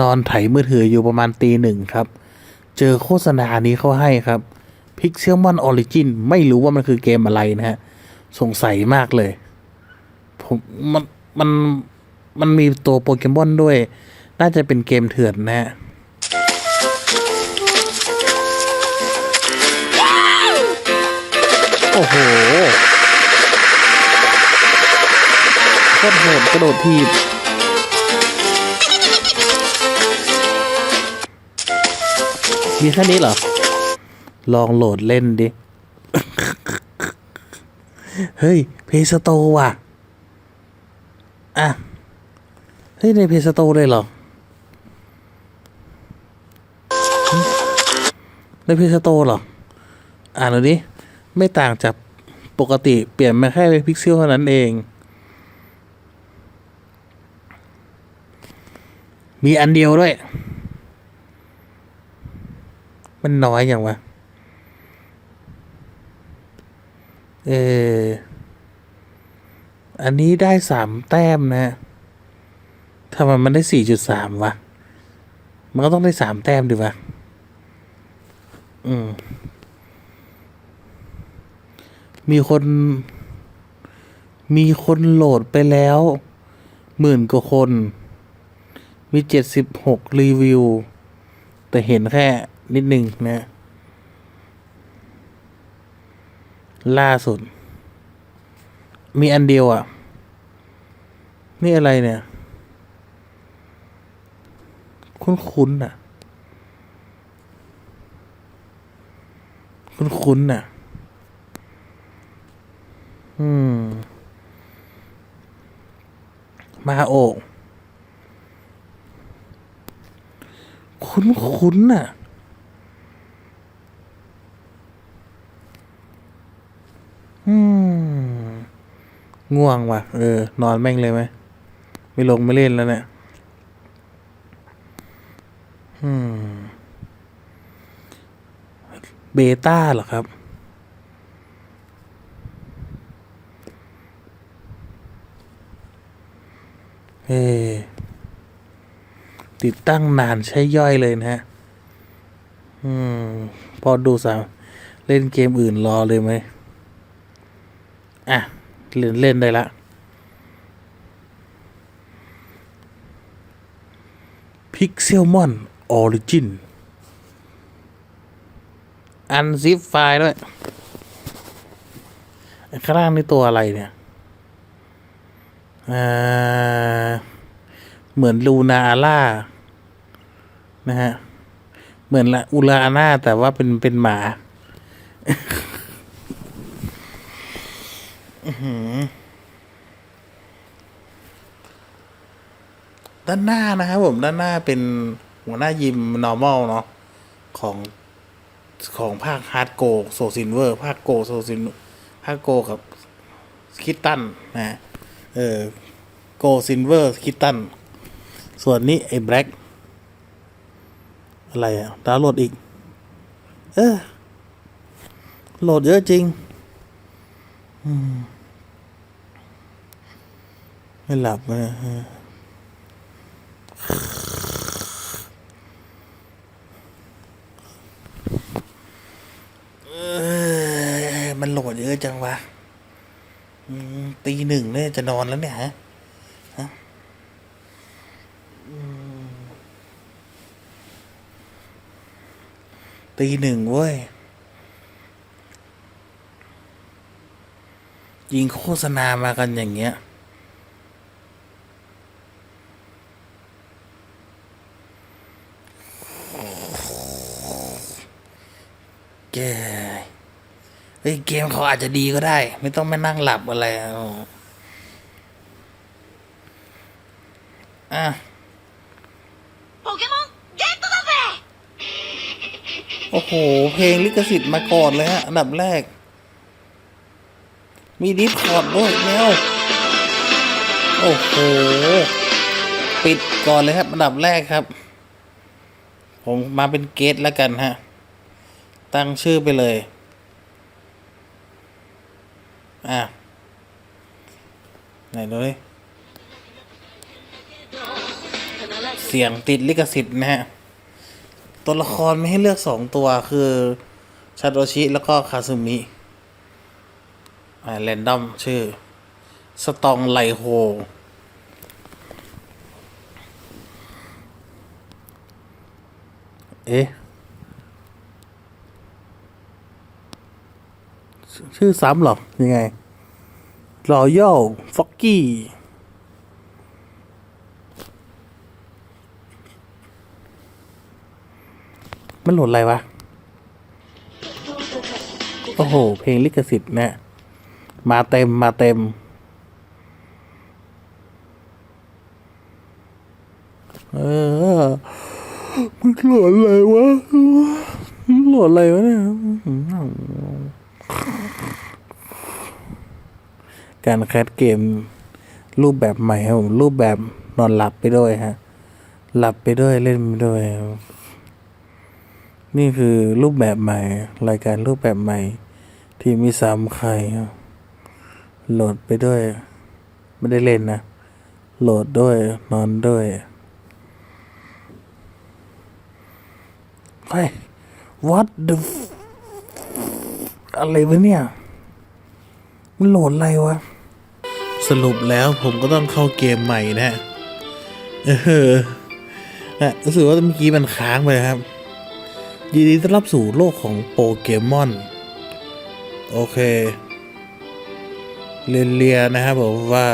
นอนไถมือถืออยู่ประมาณตีหนึ่งครับ เจอโฆษณานี้เขาให้ครับ Pixelmon Origin ไม่รู้ว่ามันคือเกมอะไรนะฮะ สงสัยมากเลย ผมมันมันมันมีตัวโปเกมอนด้วย น่าจะเป็นเกมเถื่อนนะฮะโอ้โหโคตรโหดกระโดดทีบ มีแค่นี้เหรอ ลองโหลดเล่นดิ เฮ้ย เพสโตว่ะ อะ เฮ้ย ในเพสโตเลยเหรอ ในเพสโตเหรอ อ่านดูดิ ไม่ต่างจากปกติเปลี่ยนมาแค่เป็นพิกเซลเท่านั้นเอง มีอันเดียวด้วย มันน้อยอย่างวะ เออ อันนี้ได้สามแต้มนะทำไมมันได้สี่จุดสามวะ มันก็ต้องได้สามแต้มดิวะ อืม มีคน มีคนโหลดไปแล้วหมื่นกว่าคน มีเจ็ดสิบหกรีวิว แต่เห็นแค่ นิดหนึ่งนะล่าสุด มีอันเดียวอะ นี่อะไรเนี่ย คุ้นๆอะ คุ้นๆอะ อืม มาโอกคุ้นๆน่ะ ง่วงว่ะ เออ นอนแม่งเลยไหม ไม่ลงไม่เล่นแล้วเนี่ยเบต้าเหรอครับเออติดตั้งนานใช้ย่อยเลยนะฮะ อืม พอดูสามเล่นเกมอื่นรอเลยไหม อะ เล่นเล่นได้ละ Pixelmon Origin อันซิปไฟล์ด้วยข้างล่างนี่ตัวอะไรเนี่ยเหมือนลูนาอาร่า นะฮะ เหมือนละอูลาอาน่าแต่ว่าเป็นเป็นหมา ด้านหน้านะครับผม ด้านหน้าเป็นหัวหน้ายิม normal เนาะของของภาคฮาร์ดโกโซซินเวอร์ ภาคโกโซซินภาคโกกับคิตตันนะเออโกซินเวอร์คิตตัน ส่วนนี้ไอ้แบล็กอะไรอะดาวโหลดอีก เออโหลดเยอะจริง อืม ไม่หลับเลยเออเอ้ยมันโหลดเยอะจังวะตีหนึ่งเนี่ยจะนอนแล้วเนี่ยฮะตีหนึ่งเว้ย ยิงโฆษณามากันอย่างเงี้ย เเกมเขาอาจจะดีก็ได้ ไม่ต้องม่นั่งหลับอะไรอะโปเกมอนเกตตเโอ้โห เพลงลิขสิทธิ์มาก่อนเลยฮะ อันดับแรก มีดิสคอร์ดด้วยแมวโอ้โห ปิดก่อนเลยครับ อันดับแรกครับ ผมมาเป็นเกตแล้วกันฮะ ตั้งชื่อไปเลย อะ ไหนดูดิเสียงติดลิขสิทธิ์นะฮะ ตัวละครไม่ให้เลือกสองตัวคือชาโดชิ แล้วก็คาซึมิ อ่าแรนดอมชื่อ สตองไลโฮเอ๊ะ ชื่อซ้ำหรอ ยังไงรอยัลฟ็อกกี้มันโหลดอะไรวะ โอ้โห เพลงลิขสิทธิ์เนี่ย มาเต็มมาเต็ม เออ มันโหลดอะไรวะ มันโหลดอะไรวะเนี่ย การแคสเกมรูปแบบใหม่ครับผมรูปแบบนอนหลับไปด้วยฮะ หลับไปด้วยเล่นไปด้วย นี่คือรูปแบบใหม่ รายการรูปแบบใหม่ ที่มีสามใครโหลดไปด้วย ไม่ได้เล่นนะ โหลดด้วยนอนด้วยเฮ้ what the f- อะไรวะเนี่ย มันโหลดอะไรวะ สรุปแล้วผมก็ต้องเข้าเกมใหม่นะฮะเออนะรู้สึกว่าเมื่อกี้มันค้างไปครับ ยินดีต้อนรับสู่โลกของโปเกมอน โอเค เรียนเรียนนะครับผมว่า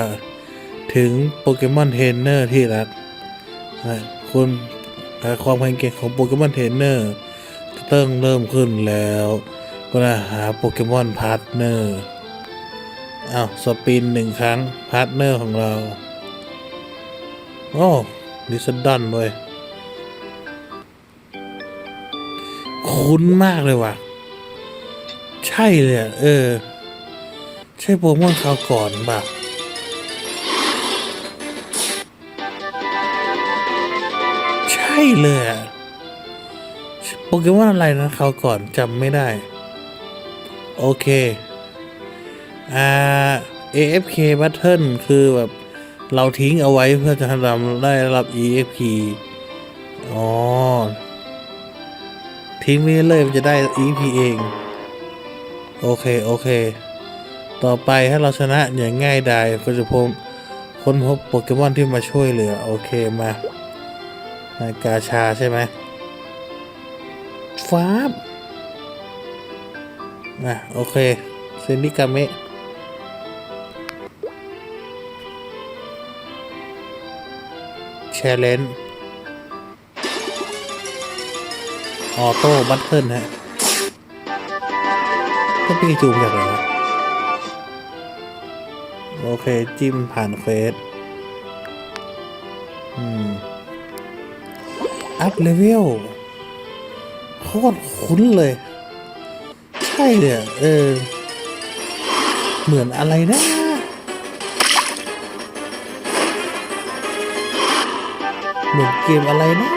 ถึงโปเกมอนเทรนเนอร์ที่รักนะคุณความแข็งแกร่งของโปเกมอนเทรนเนอร์จะต้องเริ่มขึ้นแล้ว ก็นะหาโปเกมอนพาร์ทเนอร์อ้าวสปินหนึ่งครั้งพาร์ทเนอร์ของเรา โอ้ดิสดอนด้วยคุ้นมากเลยว่ะ ใช่เลยเออ ใช่โปเกมอนคราวก่อนป่ะใช่เลยโปเกมอนอะไรนะคราวก่อนจำไม่ได้ โอเค อ่า AFK Button คือแบบ เราทิ้งเอาไว้เพื่อจะทำได้รับ EXP อ๋อ ทิ้งไปเลยมันจะได้ EXP เอง โอเค โอเค ต่อไปถ้าเราชนะอย่างง่ายดายก็จะพบค้นพบโปเกมอนที่มาช่วยเหลือ โอเคมาในกาชาใช่ไหมฟ้า บอะโอเคเซนิกาเมะแชร์เลนออโต้บัตเทิลฮะก็ปีจูมจากไหนวะโอเค จิ้มผ่านเฟสอืม อัพเลเวลโคตรคุ้นเลย ใช่เลยอะเออ เหมือนอะไรนะ เหมือนเกมอะไรนะ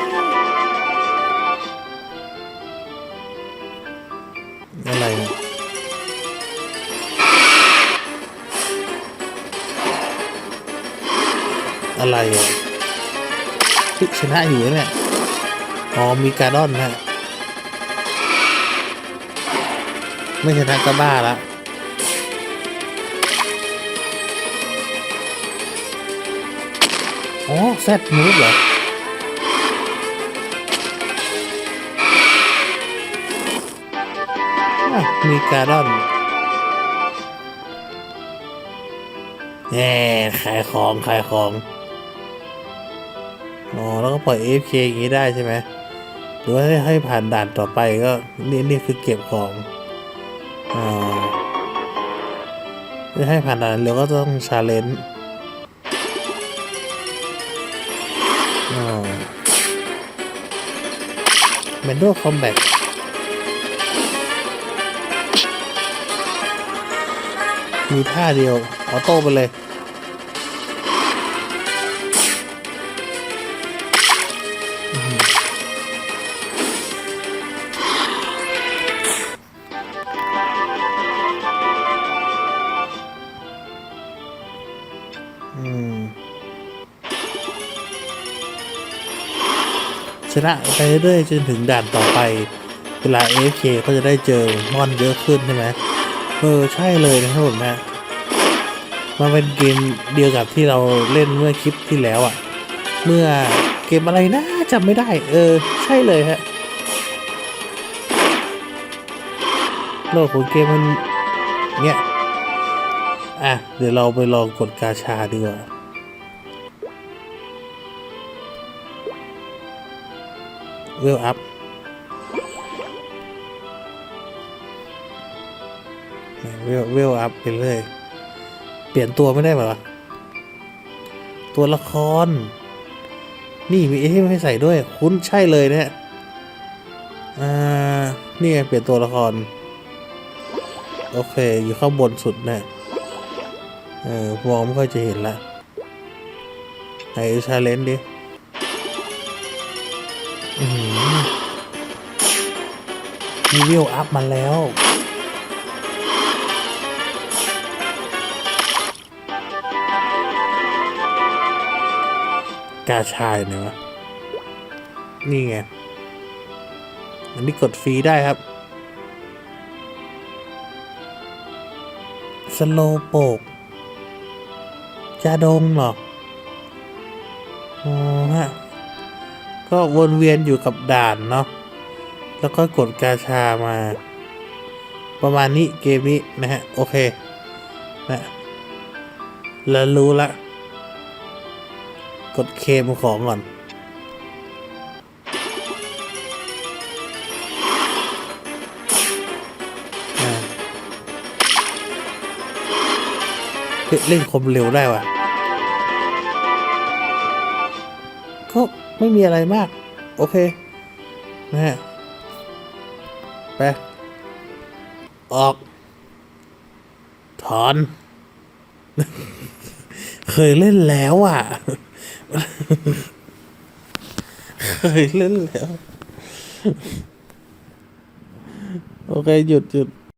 อะไรอะไรอะชนะอยู่นะเนี่ยอ๋อมีการ์ดอนนะ ไม่ชนะก็บ้าละอ๋อแซดมูฟเหรอมีการ์ดอนแหมขายของ ขายของ อ๋อ แล้วก็ปล่อย AFK อย่างนี้ได้ใช่ไหม หรือว่าให้ผ่านด่านต่อไปก็นี่นี่คือเก็บของ จะให้ผ่านด่านเร็วก็ต้องชาเลนจ์เมนโดคอมแบทมีท่าเดียว ออโต้ไปเลย ชนะไปเรื่อยๆจนถึงด่านต่อไป เวลา AFK ก็จะได้เจอมอนเยอะขึ้นใช่ไหมเออใช่เลยนะครับผมนะมันเป็นเกมเดียวกับที่เราเล่นเมื่อคลิปที่แล้วอะ่ะ เมื่อเกมอะไรนะจำไม่ได้ เออ ใช่เลยฮะโลกของเกมมันเนี้ยอะ เดี๋ยวเราไปลองกดกาชาดีกว่า เวลอัพเวลเวลอัพไปเรื่อย เปลี่ยนตัวไม่ได้หรอ ตัวละคร นี่มีไอเทมให้ใส่ด้วย คุ้นใช่เลยเนี่ยอ่า นี่ไงเปลี่ยนตัวละคร โอเค อยู่ข้างบนสุดเนะเออมองไม่ค่อยจะเห็นละไหนชาเลนจ์ดิ มีวิวอัพมาแล้ว กาชายเนี่ยวะ นี่ไง อันนี้กดฟรีได้ครับ สโลโปกจาดงหรออ๋อ ก็วนเวียนอยู่กับด่านเนาะแล้วก็กดกาชามา ประมาณนี้เกมนี้นะฮะ โอเคนะแล้วรู้ละ กดเคมของก่อนเฮ้ยเล่นคมเร็วได้ว่ะก็ ไม่มีอะไรมาก โอเค นะฮะ ไป ออก ถอน เคยเล่นแล้วอะ เคยเล่นแล้ว โอเค หยุดหยุด